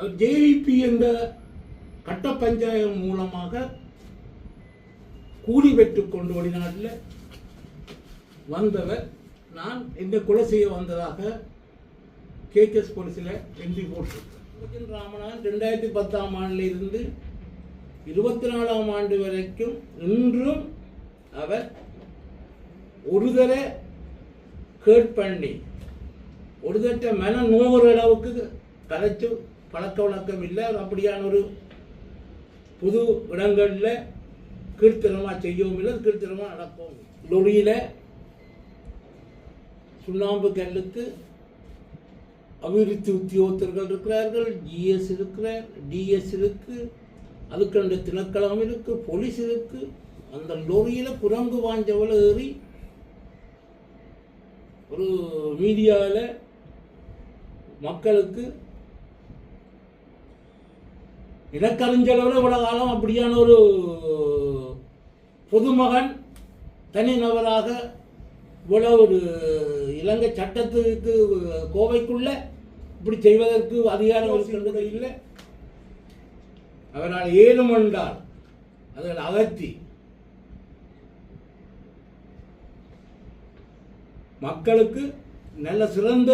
அவர் JVP என்ற கட்ட பஞ்சாயம் மூலமாக கூலி பெற்று கொண்டு வெளிநாட்டில் வந்தவர். நான் இந்த கொலை செய்ய வந்ததாக கேகேஎஸ் போலீஸில் என்ட்ரி போட்டிருக்கேன் ராமநாதன் ரெண்டாயிரத்தி பத்தாம் ஆண்டில் இருந்து இருபத்தி நாலாம் ஆண்டு வரைக்கும் இன்றும் அவர் ஒரு தர கேட் பண்ணி ஒரு தட்ட மன நோகிற அளவுக்கு கலைச்சு பழக்க வழக்கம் இல்லை அப்படியான ஒரு புது இடங்களில் கீர்த்தனமாக செய்யவும் இல்லை கீர்த்தனமாக நடப்போம் லொரியில் சுண்ணாம்பு கல்லுக்கு அபிவிருத்தி உத்தியோகத்தர்கள் இருக்கிறார்கள் ஜிஎஸ் இருக்கிறார் டிஎஸ் இருக்குது அதுக்கு அந்த திணைக்களம் இருக்குது போலீஸ் இருக்கு. அந்த லொரியில் குரங்கு வாஞ்சவள ஏறி ஒரு மீடியாவில் மக்களுக்கு இனக்கறிஞ்சளவில் இவ்வளவு காலம் அப்படியான ஒரு பொதுமகன் தனிநபராக இவ்வளவு ஒரு இலங்கை சட்டத்துக்கு கோவைக்குள்ள இப்படி செய்வதற்கு அதிகாரம் இருக்கின்றது இல்லை. அவரால் ஏலும் என்றால் அதில் அகற்றி மக்களுக்கு நல்ல சிறந்த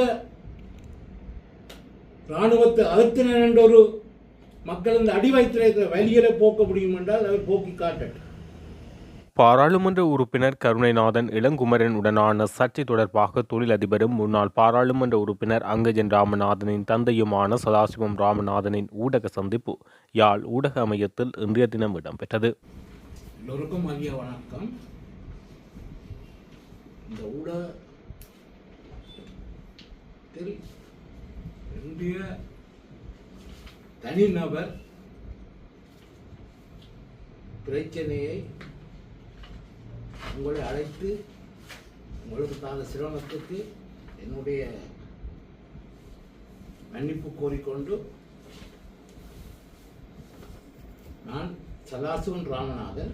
இராணுவத்தை அகற்றினர் என்ற ஒரு மக்கள் இந்த அடி வயிற்றில் வலிகளை போக்க முடியும் என்றால் அவர் போக்கி காட்டட்டும். பாராளுமன்ற உறுப்பினர் கருணைநாதன் இளங்குமரன் உடனான சர்ச்சை தொடர்பாக தொழிலதிபரும் முன்னாள் பாராளுமன்ற உறுப்பினர் அங்கஜன் ராமநாதனின் தந்தையுமான சதாசிவம் ராமநாதனின் ஊடக சந்திப்பு யாழ் ஊடக அமையத்தில் இன்றைய தினம் இடம்பெற்றது. எல்லோருக்கும் மதிய வணக்கம். இந்த ஊடகத்தில் இந்திய தனிநபர் பிரச்சனையை உங்களை அழைத்து உங்களுக்கு தான சிரமத்துக்கு என்னுடைய மன்னிப்பு கோரிக்கொண்டு நான் சதாசிவன் ராமநாதன்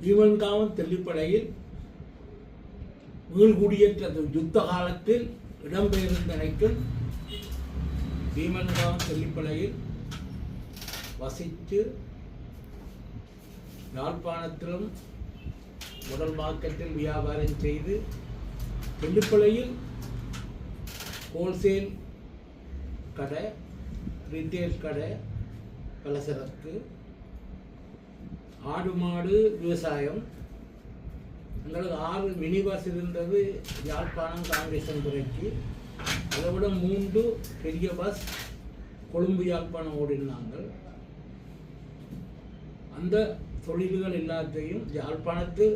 பீமன்காவன் தெல்லிப்படையில் மீள்குடியேற்ற யுத்த காலத்தில் இடம்பெயர்ந்தனைக்கும் பீமன்காவன் செல்லிப்பலையில் வசித்து யாழ்ப்பாணத்திலும் உடல் மார்க்கெட்டில் வியாபாரம் செய்து செல்லிப்பலையில் ஹோல்சேல் கடை ரீட்டெயில் கடை பலசரக்கு ஆடு மாடு விவசாயம். எங்களுக்கு ஆறு மினி பஸ் இருந்தது யாழ்ப்பாணம் காங்கிரஸ் துறைக்கு. அதை விட மூன்று பெரிய பஸ் கொழும்பு யாழ்ப்பாணம் ஓடினாங்க அந்த தொழில்கள் எல்லாத்தையும் யாழ்ப்பாணத்து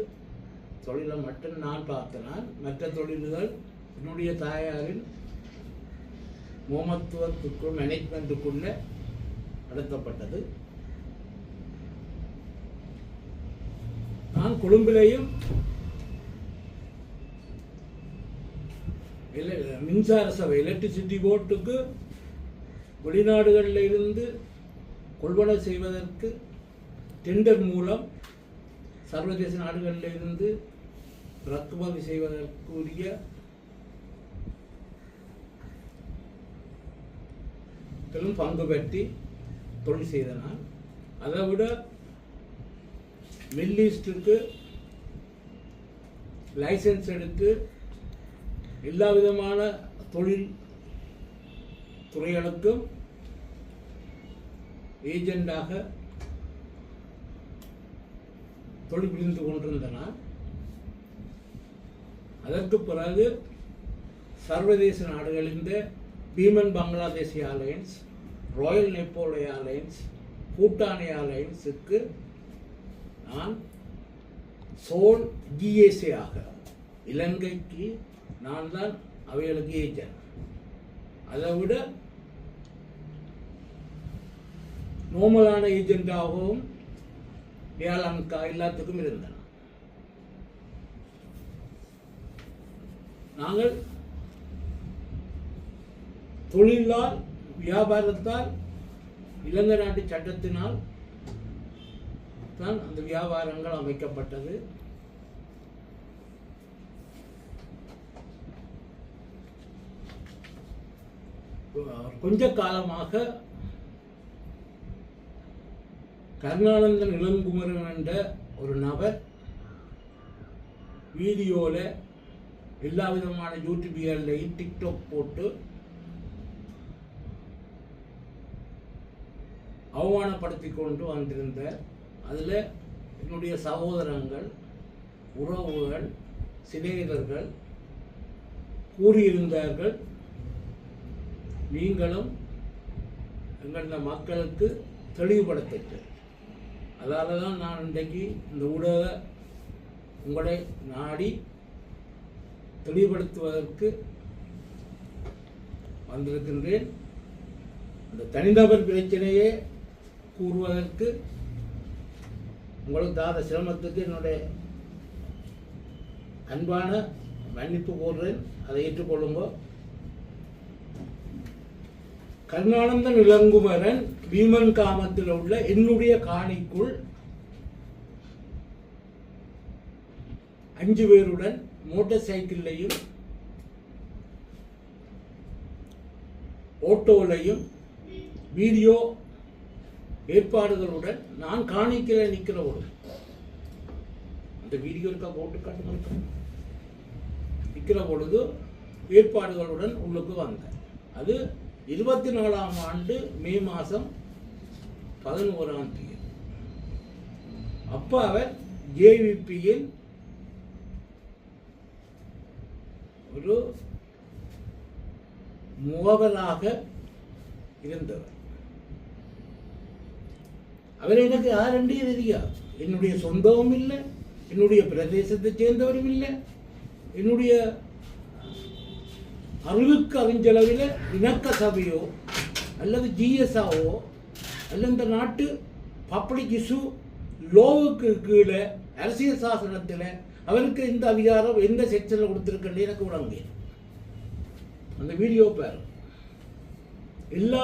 தொழிலை மட்டும் நான் பார்த்தனால் மற்ற தொழில்கள் என்னுடைய தாயாரின் மோமத்துவத்துக்குள் மேனேஜ்மெண்ட்டுக்குள்ள நடத்தப்பட்டது. நான் கொழும்பிலேயும் மின்சார சபை எலக்ட்ரிசிட்டி போர்ட்டுக்கு வெளிநாடுகளில் இருந்து கொள்வனை செய்வதற்கு டெண்டர் மூலம் சர்வதேச நாடுகளில் இருந்து இறக்குமதி செய்வதற்குரிய பங்கு பற்றி தொழில் செய்த நான் அதை விட மில் ஈஸ்டுக்கு லைசன்ஸ் எடுத்து எல்லா விதமான தொழில் துறைகளுக்கும் ஏஜெண்டாக தொழில் புரிந்து கொண்டிருந்த அதற்கு பிறகு சர்வதேச நாடுகளிந்த Biman Bangladesh airlines royal Nepal airlines Bhutan ஏர்லைன்ஸுக்கு நான் சோல் ஜிஎஸ்ஏ ஆக இலங்கைக்கு நான் தான் அவைகளுக்கு ஏஜென்ட் அதை விட நோமலான ஏஜென்டாகவும் ஏலங்கா எல்லாத்துக்கும் இருந்தன நாங்கள் தொழிலால் வியாபாரத்தால் இலங்கை நாட்டு சட்டத்தினால் தான் அந்த வியாபாரங்கள் அமைக்கப்பட்டது. கொஞ்ச காலமாக கருணானந்தன் இளங்குமரன் என்ற ஒரு நபர் வீடியோவில் எல்லா விதமான யூடியூபியர்லையும் டிக்டாக் போட்டு அவமானப்படுத்தி கொண்டு வந்திருந்த அதில் என்னுடைய சகோதரங்கள் உறவுகள் சிநேகிதர்கள் கூறியிருந்தார்கள். நீங்களும் எங்கள மக்களுக்கு தெளிவுபடுத்திட்டு அதால் தான் நான் இன்றைக்கு இந்த ஊடக உங்களை நாடி தெளிவுபடுத்துவதற்கு வந்திருக்கின்றேன். அந்த தனிநபர் பிரச்சனையே கூறுவதற்கு உங்களுக்கு தாத சிரமத்துக்கு என்னுடைய அன்பான மன்னிப்பு கோருறேன் அதை ஏற்றுக்கொள்ளுங்க. கருணானந்தன் இளங்குமரன் பீமன் காமத்தில் உள்ள என்னுடைய காணிக்குள் அஞ்சு பேருடன் மோட்டார் சைக்கிள்லையும் ஓட்டோலையும் வீடியோ ஏற்பாடுகளுடன் நான் காணிக்கிற நிற்கிற ஒரு. அந்த வீடியோ இருக்கா போட்டு காட்டு நிற்கிற பொழுது ஏற்பாடுகளுடன் உள்ளுக்கு வந்தேன். அது இருபத்தி நாலாம் ஆண்டு மே மாதம் பதினோராம் தேதி. அப்போ அவர் ஜேவிபியில் ஒரு முகவராக இருந்தவர். அவர் எனக்கு யாருன்றே தெரியாது என்னுடைய சொந்தமும் இல்லை என்னுடைய பிரதேசத்தை சேர்ந்தவரும் இல்லை என்னுடைய அறிவுக்கு அறிஞ்சளவில் இணக்க சபையோ அல்லது ஜிஎஸ்ஆவோ அல்லது இந்த நாட்டு பப்ளிக் இஷ்யூ லோவுக்கு கீழே அரசியல் சாசனத்தில் அவருக்கு இந்த அதிகாரம் எந்த செக்ஷனில் கொடுத்துருக்கேன்னு எனக்கு விளங்க அந்த வீடியோ பேர். எல்லா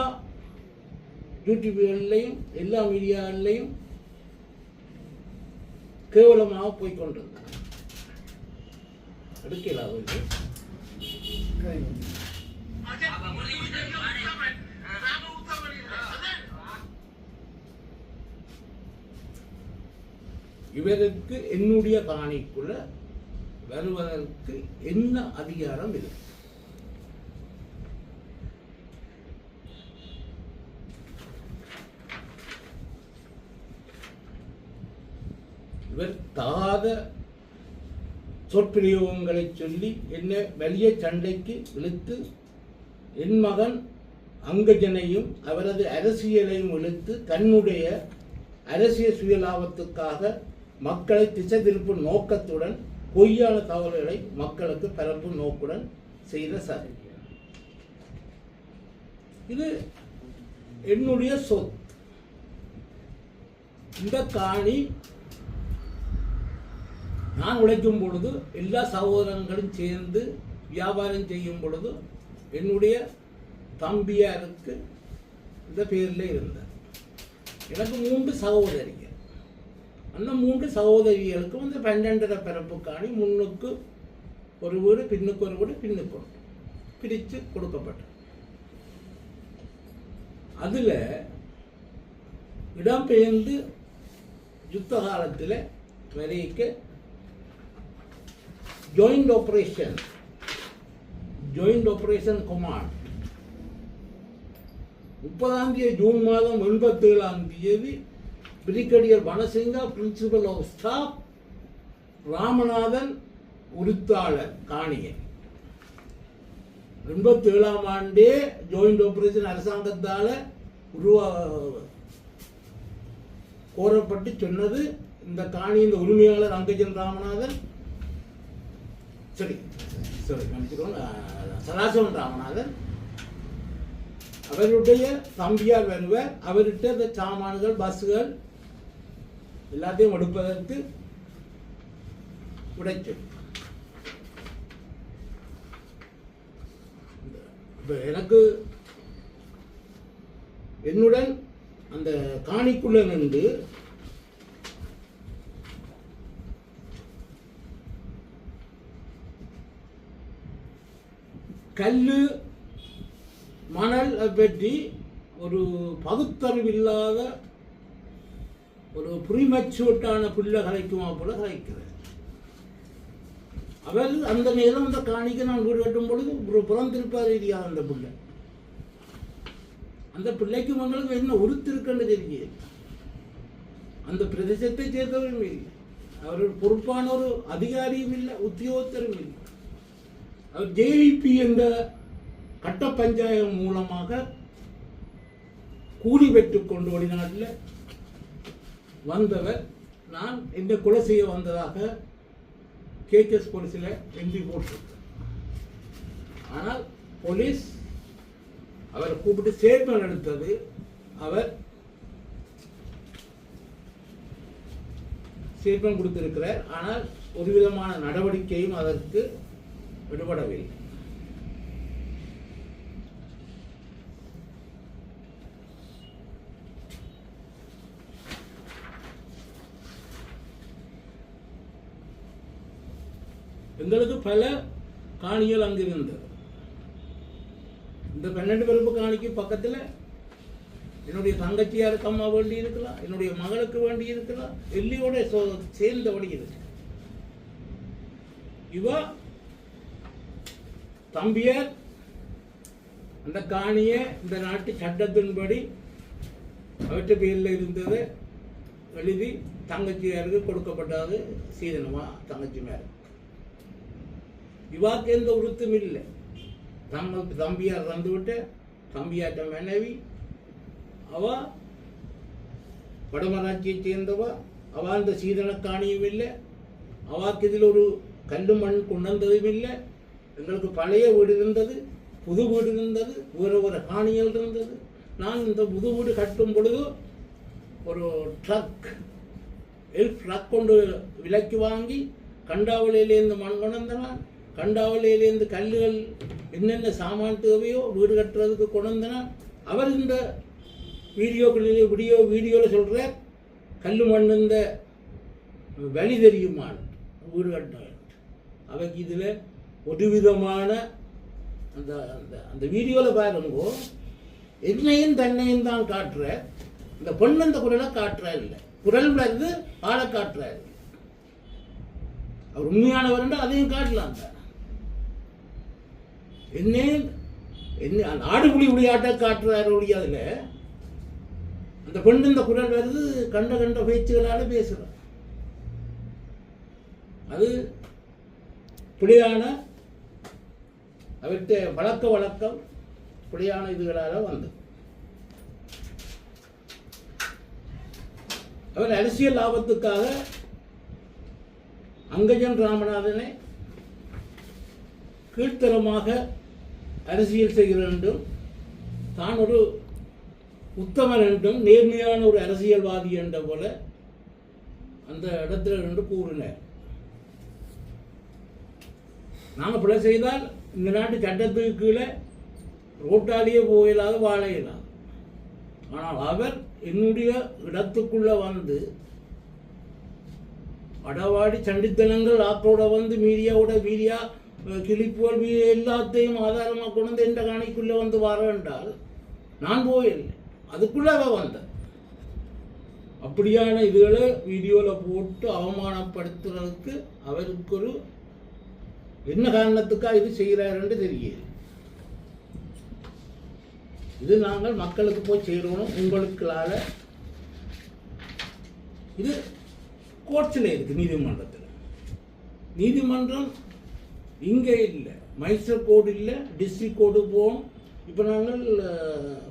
யூடியூப்கள்லையும் எல்லா மீடியாவிலையும் கேவலமாக போய்கொண்டிருக்கு எடுக்கல அவருக்கு இவருக்கு என்னுடைய காணிக்குள்ள வருவதற்கு என்ன அதிகாரம் இருக்கு இவர் தாத சொற்பிரயோகங்களை சொல்லி என்னை வெளிய சண்டைக்கு இழுத்து என் மகன் அங்கஜனையும் அவரது அரசியலையும் இழுத்து தன்னுடைய அரசியல் சுயலாபத்துக்காக மக்களை திசை திருப்பும் நோக்கத்துடன் பொய்யான தகவல்களை மக்களுக்கு பரப்பும் நோக்குடன் செய்த சதி. இது என்னுடைய சொத் இந்த காணி நான் உழைக்கும் பொழுது எல்லா சகோதரங்களும் சேர்ந்து வியாபாரம் செய்யும் பொழுது என்னுடைய தம்பியாருக்கு இந்த பேரில் இருந்தார் எனக்கு மூன்று சகோதரிகள். அந்த மூன்று சகோதரிகளுக்கும் இந்த பன்னெண்டரை பிறப்பு காணி முன்னுக்கு ஒரு வீடு பின்னுக்கு ஒரு வீடு பின்னுக்கு ஒன்று பிரித்து கொடுக்கப்பட்டது. அதில் இடம்பெயர்ந்து யுத்த காலத்தில் வரைக்க joint operation. Joint operation command. முப்பதாம் தேதி ஜூன் மாதம் எண்பத்தி ஏழாம் தேதி brigadier Wanasinghe principal of staff Ramanathan உருத்தாளர் காணியன். எண்பத்தி ஏழாம் ஆண்டே ஜாயிண்ட் ஆபரேஷன் அரசாங்கத்தால் உருவா கோரப்பட்டு சொன்னது இந்த காணியின் உரிமையாளர் அங்கஜன் ராமநாதன் சரி சரி மன்னிச்சுக்கோங்க. சதாசிவன் ராமநாதன். அவருடைய தம்பியார் வருவர். அவர்கிட்ட இந்த சாமான்கள் பஸ்ஸுகள் எல்லாத்தையும் எடுப்பதற்கு உடைச்சு இப்ப எனக்கு என்னுடன் அந்த காணிக்குள்ள நின்று கல்லு மணல் பற்றி ஒரு பகுத்தறிவில்லாத ஒரு புரிமச்சோட்டான பிள்ளை கலைக்குமா போல கலைக்கிறார் அவர் அந்த நேரம் அந்த காணிக்க நான் வீடு கட்டும் பொழுது ஒரு புறந்திருப்பார் இல்லையா அந்த பிள்ளை அந்த பிள்ளைக்கு உங்களுக்கு என்ன உறுத்திருக்குன்னு தெரியல அந்த பிரதேசத்தை சேர்ந்தவரும் இல்லை. அவர் பொறுப்பான ஒரு அதிகாரியும் இல்லை உத்தியோகத்தரும் இல்லை. ஜேவிபி என்ற கட்ட பஞ்சாயம் மூலமாக கூலி பெற்றுக் கொண்டு வெளிநாட்டில் வந்தவர். நான் இந்த கொலை செய்ய வந்ததாக கேகேஎஸ் போலீஸில் எம்பி போட்டிருக்கேன் ஆனால் போலீஸ் அவரை கூப்பிட்டு ஸ்டேட்மெண்ட் எடுத்தது. அவர் ஸ்டேட்மெண்ட் கொடுத்திருக்கிறார். ஆனால் ஒரு விதமான நடவடிக்கையும் அதற்கு விடுபடவில்லை. எங்களுக்கு பல காணிகள் அங்கு இருந்தது இந்த பன்னெண்டு பிறப்பு காணிக்கு பக்கத்தில் என்னுடைய தங்கச்சியாருக்கு அம்மா வேண்டி இருக்கலாம் என்னுடைய மகளுக்கு வேண்டி இருக்கலாம் எல்லியோட சேர்ந்தபடி இருக்கு. இவ தம்பியார் அந்த காணியை இந்த நாட்டு சட்டத்தின்படி அவற்றை பேரில் இருந்தது எழுதி தங்கச்சியாருக்கு கொடுக்கப்பட்டது? சீதனமா தங்கச்சி மேல. இவாக்கு எந்த உருத்தும் இல்லை. நம்ம தம்பியார் தந்துவிட்டு தம்பியாட்ட மனைவி அவ வடமராட்சியை சேர்ந்தவ அவ அந்த சீதன காணியும் இல்லை. அவாக்கு இதில் ஒரு கல்லு மண் கொண்டு வந்ததும் இல்லை. எங்களுக்கு பழைய வீடு இருந்தது புது வீடு இருந்தது வேறு ஒரு காணிகள் இருந்தது. நான் இந்த புது வீடு கட்டும் பொழுது ஒரு ட்ரக் எல் ட்ரக் கொண்டு விலைக்கு வாங்கி கண்டாவளையிலேருந்து மண் கொண்டு வந்தனான் கண்டாவளையிலேருந்து கல்லுகள் என்னென்ன சாமான் தேவையோ வீடு கட்டுறதுக்கு கொண்டு வந்தனான் அவர் இந்த வீடியோக்களிலே வீடியோ வீடியோவில் சொல்கிறார் கல் மண் இந்த வழி தெரியுமான்? வீடு கட்டினவன் அவைக்கு இதில் ஒரு விதமான அந்த அந்த அந்த வீடியோவில் பாருங்கோ. என்னையும் தன்னையும் தான் காட்டுற இந்த பொண்ணு அந்த குரலை காட்டுறாரு இல்லை. குரல்ல இருந்து ஆளை காட்டுறாரு அவர் உண்மையானவர் அதையும் காட்டலாம் என்ன என்ன அந்த ஆடுபுலி விளையாட்டை காட்டுறாரு ஒழிய அதில் அந்த பெண் இந்த குரல் வருது கண்ட கண்ட பேச்சுகளால பேசுகிறார் அது இப்படியான அவற்றை வழக்க வழக்கம் பிழையான இதுகளால் வந்தது. அவர் அரசியல் லாபத்துக்காக அங்கஜன் ராமநாதனை கீழ்த்தரமாக அரசியல் செய்கிற என்றும் தான் ஒரு உத்தமன் என்றும் நேர்மையான ஒரு அரசியல்வாதி என்ற போல அந்த இடத்துல நின்று கூறினார். நாங்கள் பிழை செய்தால் இந்த நாட்டு சட்டத்துக்கு கீழே ரோட்டாலேயே போயிடாது வாழ இயலாது ஆனால் அவர் என்னுடைய இடத்துக்குள்ள வந்து அடவாடி சண்டித்தனங்கள் ஆத்தோட வந்து மீடியாவோட மீடியா கிளிப்புகள் எல்லாத்தையும் ஆதாரமாக கொண்டு வந்து எந்த காணிக்குள்ளே வந்து வர என்றால் நான் போயில்லை அதுக்குள்ளே வந்தேன் அப்படியான இதுகளை வீடியோவில் போட்டு அவமானப்படுத்துறதுக்கு அவருக்கு ஒரு என்ன காரணத்துக்காக இது செய்கிறாருன்னு தெரியல. இது நாங்கள் மக்களுக்கு போய் சேரணும் உங்களுக்களால. இது கோர்ட்ஸில் இருக்கு நீதிமன்றத்தில். நீதிமன்றம் இங்கே இல்லை மைசூர் கோடு இல்லை டிஸ்ட்ரிக்ட் கோடு போவோம். இப்போ நாங்கள்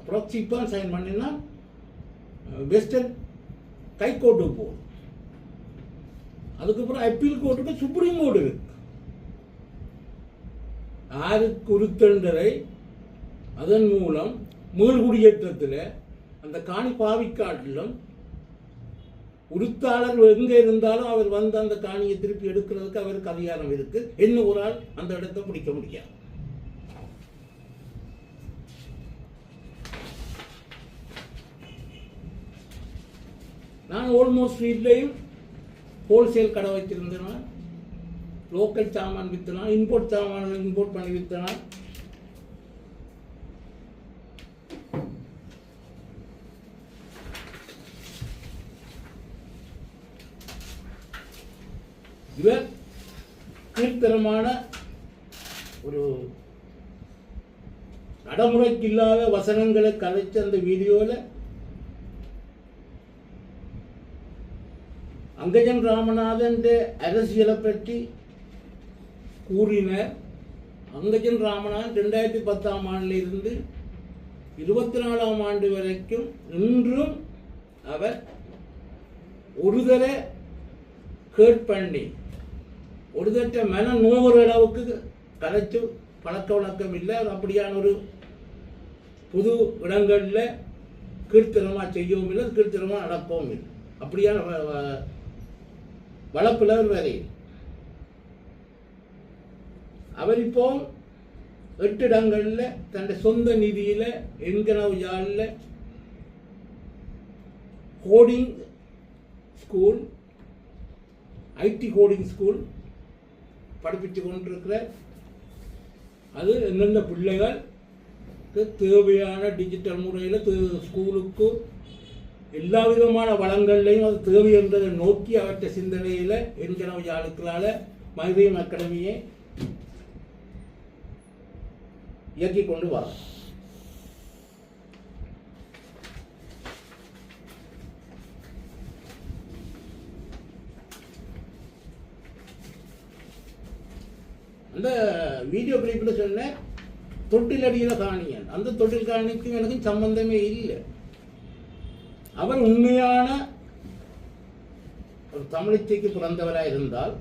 ப்ராக்சி சைன் பண்ணினா வெஸ்டர்ன் கை கோர்ட்டுக்கு போவோம். அதுக்கப்புறம் அப்பீல் கோர்ட்டுக்கு சுப்ரீம் கோர்டு இருக்குது யாருக்கு உருத்தண்டரை அதன் மூலம் மீள்குடியேற்றத்தில் அந்த காணி பாவிக்காட்டிலும் உருத்தாளர் எங்கே இருந்தாலும் அவர் வந்து அந்த காணியை திருப்பி எடுக்கிறதுக்கு அவருக்கு அதிகாரம் இருக்கு. என்ன ஒரு ஆள் அந்த இடத்தை பிடிக்க முடியாது. நான் ஓல்மோஸ்ட் வீட்லேயும் ஹோல்சேல் கடை வச்சிருந்தேன் லோக்கல் சாமான் விற்றலாம் இம்போர்ட் சாமான் இம்போர்ட் பண்ணி விற்றலாம் இவர் கீழ்த்தரமான ஒரு நடைமுறைக்கு இல்லாத வசனங்களை கலைச்ச அந்த வீடியோவில் அங்கஜன் ராமநாதன் அரசியலை பற்றி கூறினர் அங்கஜன் ராமநாதன் ரெண்டாயிரத்தி பத்தாம் ஆண்டிலிருந்து இருபத்தி நாலாம் ஆண்டு வரைக்கும் இன்றும் அவர் ஒரு தடவை கேட் பண்ணி ஒரு தட்ட மன நோவுற அளவுக்கு கலைச்சு பழக்க வழக்கம் இல்லை. அவர் அப்படியான ஒரு புது இடங்களில் கீர்த்தனமாக செய்யவும் இல்லை கீர்த்தனமாக நடக்கவும் இல்லை. அப்படியான வ- வ- அவர் இப்போ எட்டு இடங்களில் தன்னுடைய சொந்த நிதியில் என்கனவு யாழில் coding school IT coding school படிப்பித்து கொண்டிருக்கிற அது எந்தெந்த பிள்ளைகளுக்கு தேவையான டிஜிட்டல் முறையில் ஸ்கூலுக்கு எல்லா விதமான வளங்கள்லையும் அது தேவை என்றதை நோக்கி அவற்றை சிந்தனையில் என்கிற யாழுக்களால் மதுரையும் அகாடமியை இயக்கி கொண்டு வர அந்த வீடியோ கிளிப்பில் சொன்னேன் தொட்டில் அடியில காணியன். அந்த தொட்டில் காணிக்கும் எனக்கும் சம்பந்தமே இல்லை. அவர் உண்மையான ஒரு தமிழிசைக்கு பிறந்தவராக இருந்தால்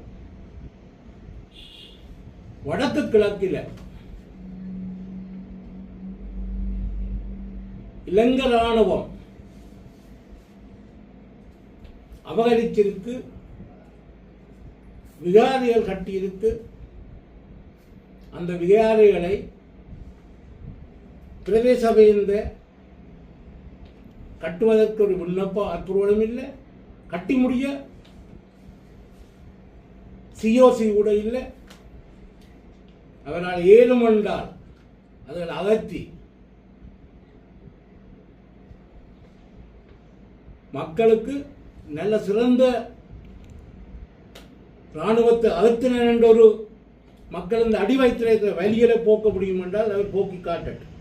வடக்கு கிழக்கில் இலங்கை ராணுவம் அபகரிச்சிருக்கு. விகாரிகள் கட்டியிருக்கு. அந்த விகாரிகளை பிரதேச கட்டுவதற்கு ஒரு விண்ணப்பம் அற்புதம் இல்லை. கட்டி முடிய சிஓசி கூட இல்லை. அவரால் ஏழும் என்றால் அதில் அகற்றி மக்களுக்கு நல்ல சிறந்த இராணுவத்தை அழுத்தினர் என்ற ஒரு மக்கள் இந்த அடி வைத்திருக்கிற போக்க முடியும் என்றால் அவர் போக்கி காட்டட்டும்.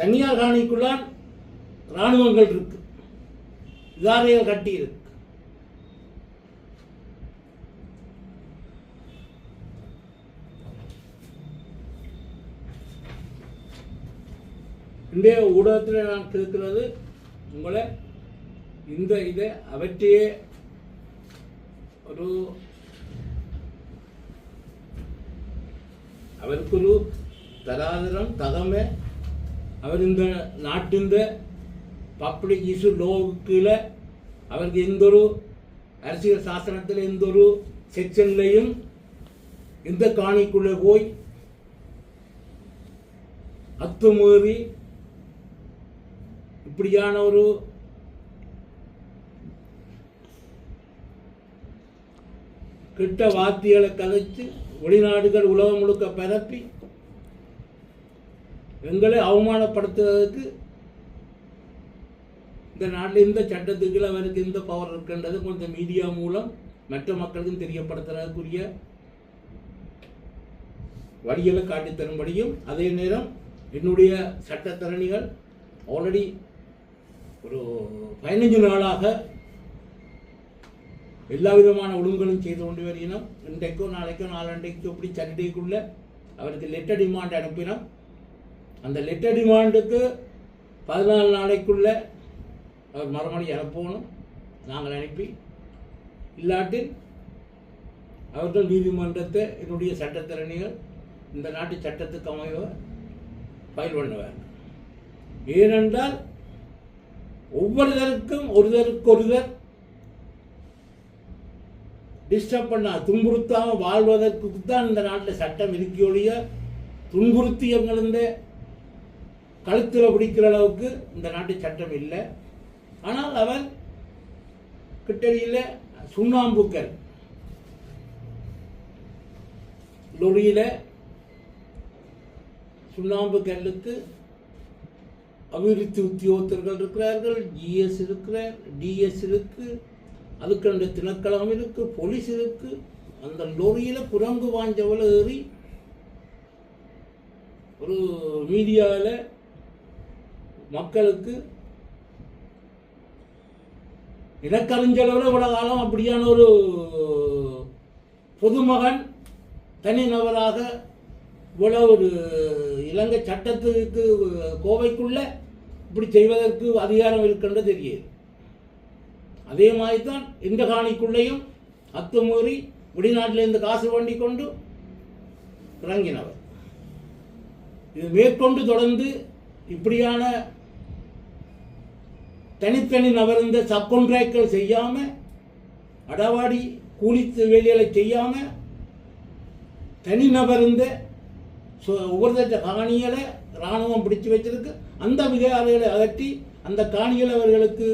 தனியார் காணிக்குள்ளான் இராணுவங்கள் இருக்கு. விகாரைகள் கட்டி இருக்கு. இன்றைய ஊடகத்தில் நான் கேட்கிறது உங்களை இந்த இதை அவற்றையே ஒரு അവർക്കൊരു തരാതരം തകമ അവരിന്ത നാട്ടിൻ്റെ പബ്ലിക് ഇഷ്യൂ ലോക്കില് അവർക്ക് എന്തൊരു அரசியல் சாசனத்தில் எந்த ஒரு செக்ஷன்லையும் இந்த காணிக்குள்ளே போய் அத்துமீறி இப்படியான ஒரு கிட்ட வாத்தியலை கதைச்சு வெளிநாடுகள் உலகம் முழுக்க பரப்பி எங்களை அவமானப்படுத்துவதற்கு இந்த நாட்டில் இந்த சட்டத்துக்கு அவருக்கு இந்த பவர் இருக்கின்றது கொஞ்சம் மீடியா மூலம் மற்ற மக்களுக்கும் தெரியப்படுத்துறதுக்குரிய வழிகளை காட்டித்தரும்படியும் அதே நேரம் என்னுடைய சட்டத்தரணிகள் ஆல்ரெடி ஒரு பதினஞ்சு நாளாக எல்லா விதமான ஒழுங்குகளும் செய்து கொண்டு வருகிறோம். இன்றைக்கோ நாளைக்கோ நாலண்டைக்கோ இப்படி சட்டடைக்குள்ள அவருக்கு லெட்டர் டிமாண்ட் அனுப்பினோம். அந்த லெட்டர் டிமாண்டுக்கு பதினாலு நாளைக்குள்ள அவர் மறுமணி அனுப்பணும். நாங்கள் அனுப்பி இல்லாட்டில் அவர்கள் நீதிமன்றத்தை என்னுடைய சட்டத்திறனிகள் இந்த நாட்டு சட்டத்துக்கு அமைவ ஃபைல் பண்ணுவார். ஏனென்றால் ஒவ்வொருதருக்கும் ஒருதருக்கொருதர் டிஸ்டர்ப் பண்ணா துன்புறுத்தாமல் வாழ்வதற்கு தான் இந்த நாட்டில் சட்டம் இருக்கியொழிய துன்புறுத்தி எங்களிருந்த கழுத்தில் பிடிக்கிற அளவுக்கு இந்த நாட்டு சட்டம் இல்லை. ஆனால் அவர் கிட்டடியில் சுண்ணாம்புக்கல் லொரியில் சுண்ணாம்பு கல்லுக்கு அபிவிருத்தி உத்தியோகத்தர்கள் இருக்கிறார்கள் ஜிஎஸ் இருக்கிறார் டிஎஸ் இருக்கு அதுக்கு ரெண்டு திணைக்களம் இருக்கு போலீஸ் இருக்கு. அந்த லொரியில் குரங்கு வாஞ்சவள ஏறி ஒரு மீடியாவில் மக்களுக்கு இனக்கறிஞ்சளவில் இவ்வளவு காலம் அப்படியான ஒரு பொதுமகன் தனிநபராக இவ்வளோ ஒரு இலங்கை சட்டத்துக்கு கோவைக்குள்ள இப்படி செய்வதற்கு அதிகாரம் இருக்கின்றது தெரியுது அதே மாதிரி தான் இந்த காணிக்குள்ளேயும் அத்துமீறி வெளிநாட்டிலிருந்து காசு வண்டி கொண்டு இறங்கினவர். இது மேற்கொண்டு தொடர்ந்து இப்படியான தனித்தனி நபர்ந்த சப் கான்ட்ராக்ட்கள் செய்யாம அடவாடி கூலித்து வேலைகளை செய்யாம தனி நபர்ந்த காணிகளை இராணுவம் பிடிச்சு வச்சிருக்கு. அந்த விகாரிகளை அகற்றி அந்த காணிகள் அவர்களுக்கு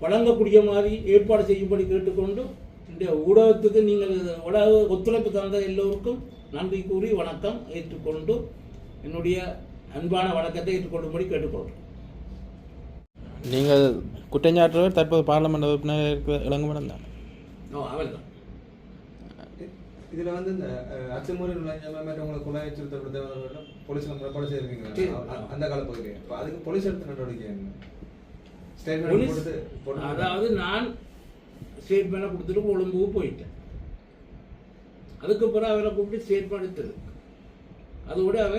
வழங்கக்கூடிய மாதிரி ஏற்பாடு செய்யும்படி கேட்டுக்கொண்டு இந்த ஊடகத்துக்கு நீங்கள் ஊடக ஒத்துழைப்பு தந்த எல்லோருக்கும் நன்றி கூறி வணக்கம் ஏற்றுக்கொண்டு என்னுடைய அன்பான வணக்கத்தை ஏற்றுக்கொள்ளும்படி கேட்டுக்கொள்கிறேன். நீங்கள் குற்றஞ்சாட்டுறவர் தற்போது பார்லமெண்ட் உறுப்பினர் இருக்கிற இளங்குமரன் தான். ஓ அவர் தான் இதுல வந்து இந்த அஹ், அத்துமுறை நுழைஞ்சவங்க மற்றவங்களை கொலை அச்சுறுத்தப்படுத்த போலீஸ்ல முறைப்பாடு சரி. செய்திருக்கீங்க அ- அந்த கால பகுதியில் இப்போ அதுக்கு போலீஸ் எடுத்த நடவடிக்கை என்ன? போலீஸ் அதாவது நான் ஸ்டேட்மெண்ட்டை கொடுத்துட்டு கொழும்புக்கு போயிட்டேன். அதுக்கப்புறம் அவரை கூப்பிட்டு ஸ்டேட்மெண்ட் எடுத்தது அதோட அவ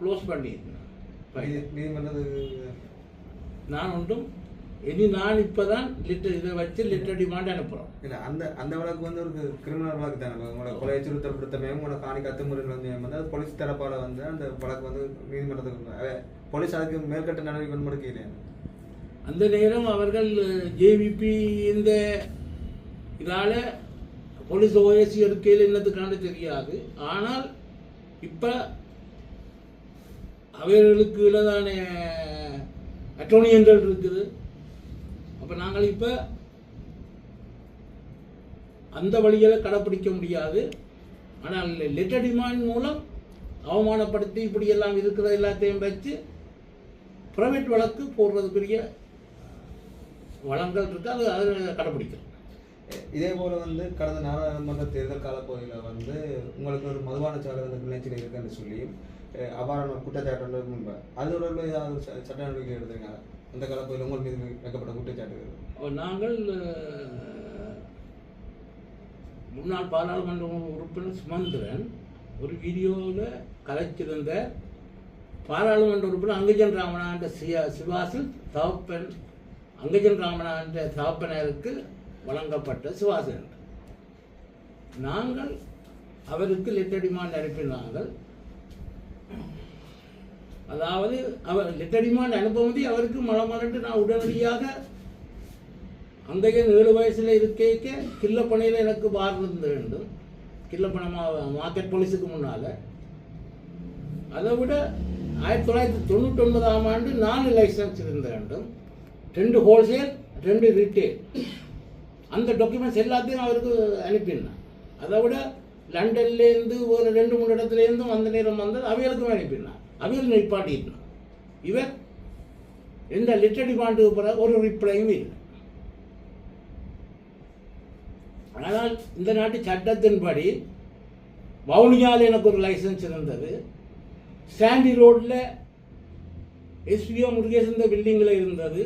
க்ளோஸ் பண்ணியிருந்தேன். நான் ஒன்றும் இனி நான் இப்பதான் லிட்டர் இதை வச்சு லிட்டர் டிமாண்ட் அனுப்புகிறோம் இல்ல அந்த அந்த வழக்கு வந்து ஒரு கிரிமினல் வழக்கு தானே. உங்களோட கொலை அச்சுறுத்தப்படுத்தமே உங்களோட காணி கத்துமுறை நுழைஞ்சவங்க வந்து அது போலீஸ் தரப்பால வந்து அந்த வழக்கு வந்து நீதிமன்றத்துக்கு போலீஸ் அதுக்கு மேற்கட்ட நடவடிக்கை முன்மடுக்கலையே அந்த நேரம் அவர்கள் ஜேவிபி இந்த இதால போலீஸ் ஓஎஸ்சி எடுக்கையில் என்னத்துக்கான தெரியாது. ஆனால் இப்போ அவர்களுக்கு தான அட்டோர்னி ஜெனரல் இருக்குது. அப்போ நாங்கள் இப்போ அந்த வழியில் கடைப்பிடிக்க முடியாது. ஆனால் லெட்டர் டிமாண்ட் மூலம் அவமானப்படுத்தி இப்படியெல்லாம் இருக்கிற எல்லாத்தையும் வச்சு பிரைவேட் வழக்கு போடுறதுக்குரிய வளங்கள் இருக்கு அது அதை கடைப்பிடிக்கிறோம் இதே போல வந்து கடந்த நாடாளுமன்ற தேர்தல் காலப்பகுதியில் வந்து உங்களுக்கு ஒரு மதுபான சாலை வந்து கிளர்ச்சியில் இருக்குன்னு சொல்லி அபாரான குற்றச்சாட்டு முன்பு அது தொடர்பில் ஏதாவது சட்ட நடவடிக்கை எடுத்தீங்க அந்த காலப்பகுதியில் உங்கள் மீது வைக்கப்பட்ட குற்றச்சாட்டுகள்? நாங்கள் முன்னாள் பாராளுமன்ற உறுப்பினர் சுமந்திரன் ஒரு வீடியோவில் கலைச்சிருந்த பாராளுமன்ற உறுப்பினர் அங்கஜன் ராமனாண்ட சியா சிவாசன் தகப்பன் அங்கஜன் ராமனாண்ட தகப்பனருக்கு வழங்கப்பட்ட சிவாசன் நாங்கள் அவருக்கு லெட்டடிமான் டிமாண்ட் அதாவது அவர் லெட்டடிமான் டிமாண்ட் அனுப்பும்போது அவருக்கு மலமலன்று நான் உடனடியாக அங்கேயும் ஏழு வயசில் இருக்கேக்க கில்லப்பனையில் எனக்கு பார் இருந்த வேண்டும். கில்லப்பனை மார்க்கெட் போலீஸுக்கு முன்னால. அதை விட ஆயிரத்தி தொள்ளாயிரத்தி தொண்ணூற்றி ஒன்பதாம் ஆண்டு நான் லைசன்ஸ் இருந்த வேண்டும். ரெண்டு ஹோல்சேல் ரெண்டு ரீட்டெயில் அந்த டாக்குமெண்ட்ஸ் எல்லாத்தையும் அவருக்கு அனுப்பினேன் அதை விட லண்டன்லேருந்து ஒரு ரெண்டு மூணு இடத்துலேருந்தும் அந்த நேரம் வந்தது அவைகளுக்கும் அனுப்பினான் அவையில் நிப்பாட்டினான் இவர் எந்த லெட்டர் டிமாண்டுக்கு போகிற ஒரு ரிப்ளையும் இல்லை. ஆனால் இந்த நாட்டு சட்டத்தின்படி வவுனியாவில் எனக்கு ஒரு லைசன்ஸ் இருந்தது. ஸ்டாண்டி ரோட்டில் எஸ்பிஓ முருகேசன் பில்டிங்கில் இருந்தது.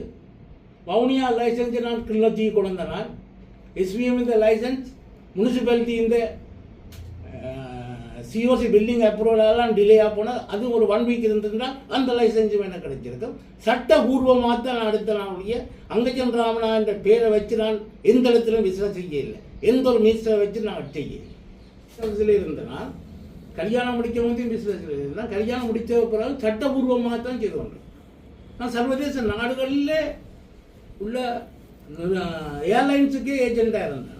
வவுனியா லைசன்ஸை நான் கிளர்ச்சி கொண்டனால் எஸ்பிஎம் இந்த லைசன்ஸ் முனிசிபாலிட்டி இந்த சிஓசி பில்டிங் அப்ரூவலெல்லாம் டிலே ஆக போனால் அது ஒரு ஒன் வீக் இருந்திருந்தால் அந்த லைசன்ஸும் எனக்கு கிடைச்சிருக்கும். சட்டபூர்வமாக தான் நான் அடுத்த நான் அங்கஜன் ராமனா என்ற பேரை வச்சு நான் எந்த இடத்துலையும் பிஸ்னஸ் செய்யலை எந்த ஒரு மினிஸ்டரை வச்சு நான் செய்யலை இருந்தனால் கல்யாணம் முடிக்க முடியும் பிஸ்னஸ் இருந்தால் கல்யாணம் முடித்த பிறகு சட்டபூர்வமாக தான் செய்து கொண்டேன். நான் சர்வதேச நாடுகளில் உள்ள ஏர்லைன்ஸுக்கே ஏஜெண்டாக இருந்தேன்